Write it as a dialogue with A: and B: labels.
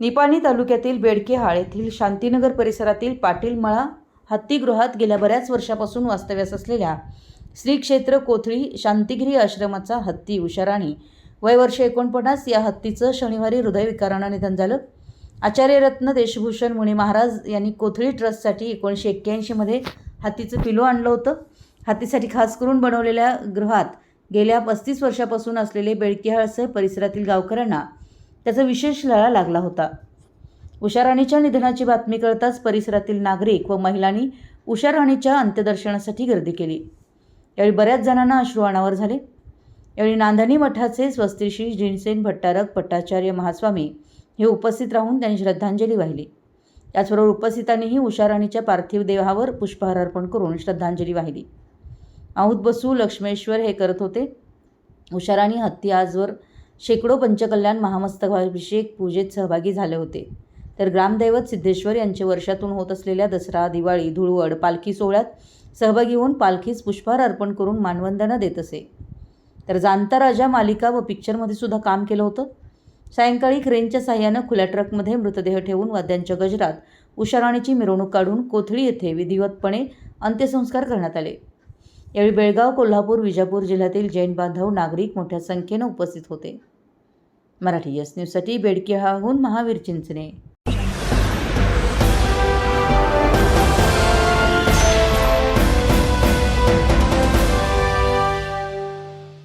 A: निपाणी तालुक्यातील बेडकेहाळ येथील शांतीनगर परिसरातील पाटील मळा हत्तीगृहात गेल्या बऱ्याच वर्षापासून वास्तव्यास असलेल्या श्री क्षेत्र कोथळी शांतिगिरी आश्रमाचा हत्ती उषाराणी. वय वर्ष एकोणपन्नास या हत्तीचं शनिवारी हृदयविकारानं निधन झालं. आचार्यरत्न देशभूषण मुनी महाराज यांनी कोथळी ट्रस्टसाठी एकोणीसशे एक्क्याऐंशीमध्ये हत्तीचं पिलो आणलं होतं. हत्तीसाठी खास करून बनवलेल्या गृहात गेल्या पस्तीस वर्षापासून असलेले बेडकिहाळसह परिसरातील गावकऱ्यांना त्याचा विशेष लळा लागला होता. उषाराणीच्या निधनाची बातमी कळताच परिसरातील नागरिक व महिलांनी उषाराणीच्या अंत्यदर्शनासाठी गर्दी केली. यावेळी बऱ्याच जणांना अश्रू अनावर झाले. यावेळी नांदणी मठाचे स्वस्तिश्री जिनसेन भट्टारक भट्टाचार्य महास्वामी हे उपस्थित राहून त्यांनी श्रद्धांजली वाहिली. त्याचबरोबर उपस्थितांनीही उषाराणीच्या पार्थिव देहावर पुष्पहार अर्पण करून श्रद्धांजली वाहिली. आहुत बसू लक्ष्मेश्वर हे करत होते. उषाराणी हत्ती आजवर शेकडो पंचकल्याण महामस्तकाभिषेक पूजेत सहभागी झाले होते. तर ग्रामदैवत सिद्धेश्वर यांचे वर्षातून होत असलेल्या दसरा दिवाळी धुळवड पालखी सोहळ्यात सहभागी होऊन पालखीस पुष्पहार अर्पण करून मानवंदना देत असे. तर जाणता राजा मालिका व पिक्चरमध्ये सुद्धा काम केलं होतं. सायंकाळी क्रेनच्या साह्यानं खुल्या ट्रकमध्ये मृतदेह ठेवून वाद्यांच्या गजरात उषाराणीची मिरवणूक काढून कोथळी येथे विधिवतपणे अंत्यसंस्कार करण्यात आले. यावेळी बेळगाव कोल्हापूर विजापूर जिल्ह्यातील जैन बांधव नागरिक मोठ्या संख्येनं उपस्थित होते. मराठी यस न्यूजसाठी बेडकिहाहून महावीर चिंचणे.